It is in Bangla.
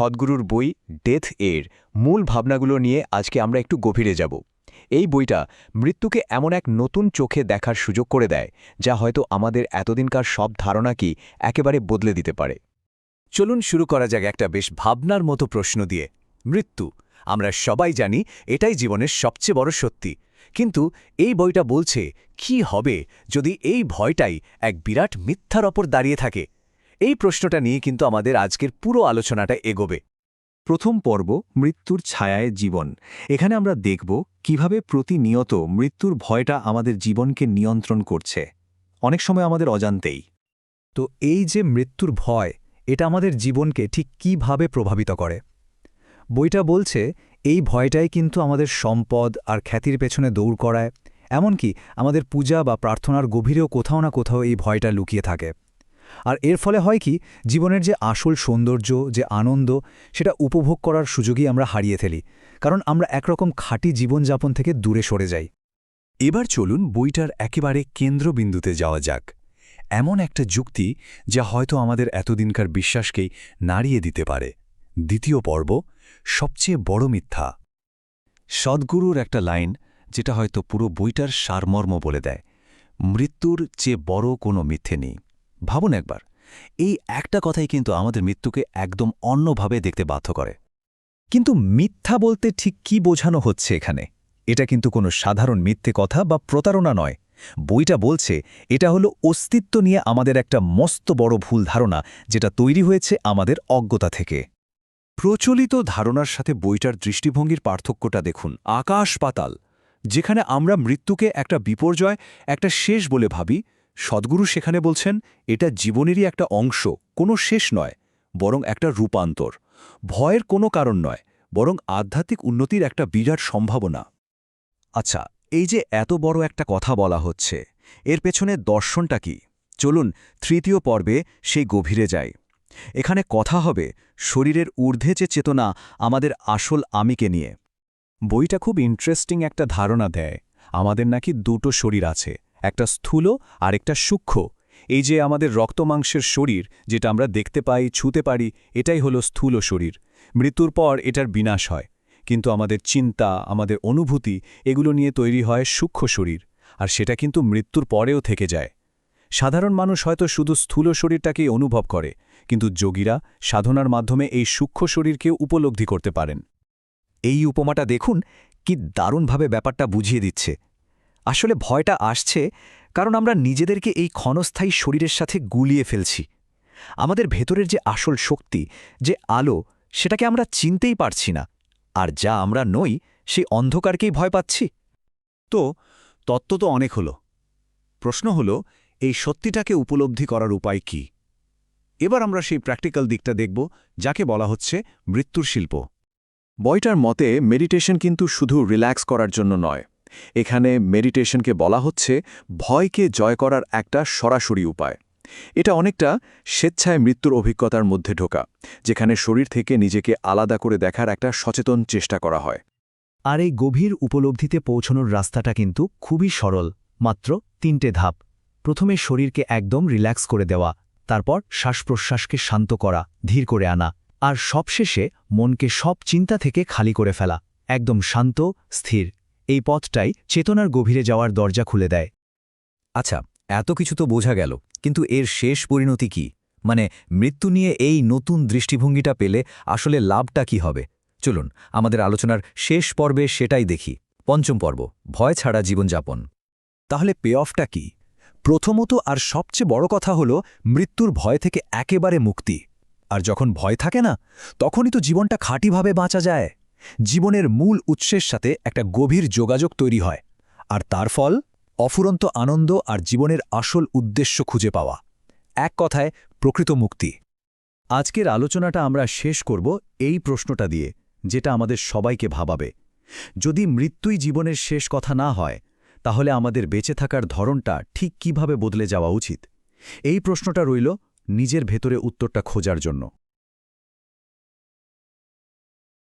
সদ্গুরুর বই ডেথ এর মূল ভাবনাগুলো নিয়ে আজকে আমরা একটু গভীরে যাব। এই বইটা মৃত্যুকে এমন এক নতুন চোখে দেখার সুযোগ করে দেয়, যা হয়তো আমাদের এতদিনকার সব ধারণাকেই একেবারে বদলে দিতে পারে। চলুন শুরু করা যাক একটা বেশ ভাবনার মতো প্রশ্ন দিয়ে। মৃত্যু, আমরা সবাই জানি এটাই জীবনের সবচেয়ে বড় সত্যি। কিন্তু এই বইটা বলছে, কি হবে যদি এই ভয়টাই এক বিরাট মিথ্যার ওপর দাঁড়িয়ে থাকে? এই প্রশ্নটা নিয়ে কিন্তু আমাদের আজকের পুরো আলোচনাটা এগোবে। প্রথম পর্ব, মৃত্যুর ছায়ায় জীবন। এখানে আমরা দেখব কীভাবে প্রতিনিয়ত মৃত্যুর ভয়টা আমাদের জীবনকে নিয়ন্ত্রণ করছে। অনেক সময় আমাদের অজান্তেই। তো এই যে মৃত্যুর ভয়, এটা আমাদের জীবনকে ঠিক কীভাবে প্রভাবিত করে? বইটা বলছে, এই ভয়টাই কিন্তু আমাদের সম্পদ আর খ্যাতির পেছনে দৌড় করায়। এমনকি আমাদের পূজা বা প্রার্থনার গভীরেও কোথাও না কোথাও এই ভয়টা লুকিয়ে থাকে। আর এর ফলে হয় কি, জীবনের যে আসল সৌন্দর্য, যে আনন্দ, সেটা উপভোগ করার সুযোগই আমরা হারিয়ে ফেলি। কারণ আমরা একরকম খাঁটি জীবনযাপন থেকে দূরে সরে যাই। এবার চলুন বইটার একেবারে কেন্দ্রবিন্দুতে যাওয়া যাক। এমন একটা যুক্তি যা হয়তো আমাদের এতদিনকার বিশ্বাসকেই নাড়িয়ে দিতে পারে। দ্বিতীয় পর্ব, সবচেয়ে বড় মিথ্যা। সদ্গুরুর একটা লাইন, যেটা হয়তো পুরো বইটার সারমর্ম বলে দেয়, মৃত্যুর চেয়ে বড় কোনো মিথ্যে নেই। ভাবুন একবার, এই একটা কথাই কিন্তু আমাদের মৃত্যুকে একদম অন্যভাবে দেখতে বাধ্য করে। কিন্তু মিথ্যা বলতে ঠিক কি বোঝানো হচ্ছে এখানে? এটা কিন্তু কোনো সাধারণ মিথ্যে কথা বা প্রতারণা নয়। বইটা বলছে, এটা হলো অস্তিত্ব নিয়ে আমাদের একটা মস্ত বড় ভুল ধারণা যেটা তৈরি হয়েছে আমাদের অজ্ঞতা থেকে। প্রচলিত ধারণার সাথে বইটার দৃষ্টিভঙ্গির পার্থক্যটা দেখুন। আকাশ পাতাল, যেখানে আমরা মৃত্যুকে একটা বিপর্যয়, একটা শেষ বলে ভাবি সদ্গুরু সেখানে বলছেন, এটা জীবনেরই একটা অংশ, কোনো শেষ নয়, বরং একটা রূপান্তর। ভয়ের কোনো কারণ নয়, বরং আধ্যাত্মিক উন্নতির একটা বিরাট সম্ভাবনা। আচ্ছা এই যে এত বড় একটা কথা বলা হচ্ছে, এর পেছনে দর্শনটা কি? চলুন, তৃতীয় পর্বে সেই গভীরে যাই। এখানে কথা হবে শরীরের ঊর্ধ্বে যে চেতনা আমাদের আসল আমিকে নিয়ে। বইটা খুব ইন্টারেস্টিং একটা ধারণা দেয়, আমাদের নাকি দুটো শরীর আছে একটা স্থূল আর একটা সূক্ষ্ম। এই যে আমাদের রক্তমাংসের শরীর, যেটা আমরা দেখতে পাই, ছুতে পারি, এটাই হলো স্থূল শরীর। মৃত্যুর পর এটার বিনাশ হয়। কিন্তু আমাদের চিন্তা, আমাদের অনুভূতি, এগুলো নিয়ে তৈরি হয় সূক্ষ্ম শরীর। আর সেটা কিন্তু মৃত্যুর পরেও থেকে যায়। সাধারণ মানুষ হয়তো শুধু স্থূল শরীরটাকেই অনুভব করে, কিন্তু যোগীরা সাধনার মাধ্যমে এই সূক্ষ্ম শরীরকেও উপলব্ধি করতে পারেন। এই উপমাটা দেখুন, কি দারুণভাবে ব্যাপারটা বুঝিয়ে দিচ্ছে। আসলে ভয়টা আসছে কারণ আমরা নিজেদেরকে এই ক্ষণস্থায়ী শরীরের সাথে গুলিয়ে ফেলছি। আমাদের ভেতরের যে আসল শক্তি, যে আলো, সেটাকে আমরা চিনতেই পারছি না। আর যা আমরা নই, সেই অন্ধকারকেই ভয় পাচ্ছি। তো, তত্ত্ব তো অনেক হলো। প্রশ্ন হলো, এই সত্যিটাকে উপলব্ধি করার উপায় কি? এবার আমরা সেই প্র্যাকটিক্যাল দিকটা দেখব, যাকে বলা হচ্ছে মৃত্যুর শিল্প। বইটার মতে, মেডিটেশন কিন্তু শুধু রিল্যাক্স করার জন্য নয় এখানে মেডিটেশনকে বলা হচ্ছে ভয়কে জয় করার একটা সরাসরি উপায়। এটা অনেকটা স্বেচ্ছায় মৃত্যুর অভিজ্ঞতার মধ্যে ঢোকা, যেখানে শরীর থেকে নিজেকে আলাদা করে দেখার একটা সচেতন চেষ্টা করা হয়। আর এই গভীর উপলব্ধিতে পৌঁছনোর রাস্তাটা কিন্তু খুবই সরল, মাত্র তিনটে ধাপ। প্রথমে শরীরকে একদম রিল্যাক্স করে দেওয়া, তারপর শ্বাসপ্রশ্বাসকে শান্ত করা, ধীর করে আনা, আর সবশেষে মনকে সব চিন্তা থেকে খালি করে ফেলা, একদম শান্ত, স্থির। এই পথটাই চেতনার গভীরে যাওয়ার দরজা খুলে দেয়। আচ্ছা এত কিছু তো বোঝা গেল, কিন্তু এর শেষ পরিণতি কি? মানে মৃত্যু নিয়ে এই নতুন দৃষ্টিভঙ্গিটা পেলে আসলে লাভটা কি হবে? চলুন, আমাদের আলোচনার শেষ পর্বে সেটাই দেখি। পঞ্চম পর্ব, ভয় ছাড়া জীবনযাপন। তাহলে পে অফটা কি? প্রথমত আর সবচেয়ে বড় কথা হল, মৃত্যুর ভয় থেকে একেবারে মুক্তি। আর যখন ভয় থাকে না, তখনই তো জীবনটা খাঁটিভাবে বাঁচা যায়। জীবনের মূল উৎসের সাথে একটা গভীর যোগাযোগ তৈরি হয়, আর তার ফল অফুরন্ত আনন্দ আর জীবনের আসল উদ্দেশ্য খুঁজে পাওয়া। এক কথায়, প্রকৃত মুক্তি। আজকের আলোচনাটা আমরা শেষ করব এই প্রশ্নটা দিয়ে, যেটা আমাদের সবাইকে ভাবাবে। যদি মৃত্যুই জীবনের শেষ কথা না হয়, তাহলে আমাদের বেঁচে থাকার ধরনটা ঠিক কীভাবে বদলে যাওয়া উচিত? এই প্রশ্নটা রইল নিজের ভেতরে উত্তরটা খোঁজার জন্য।